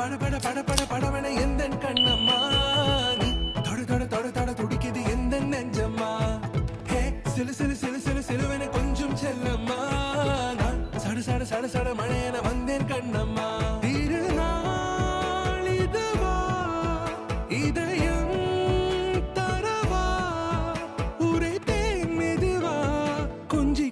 பட பட பட பட படவன எந்த கண்ணம்மா நீ தொட தொட தொட தொட துடிக்குது எந்த நெஞ்சம்மா? ஹே சிலு சிலு சிலு சிலு சிலுவன கொஞ்சம் செல்லம்மா நான் சட சட சட சட மழையன வந்தேன் கண்ணம்மா. இதயம் தரவா? உரை தேன் மெதுவா? கொஞ்சி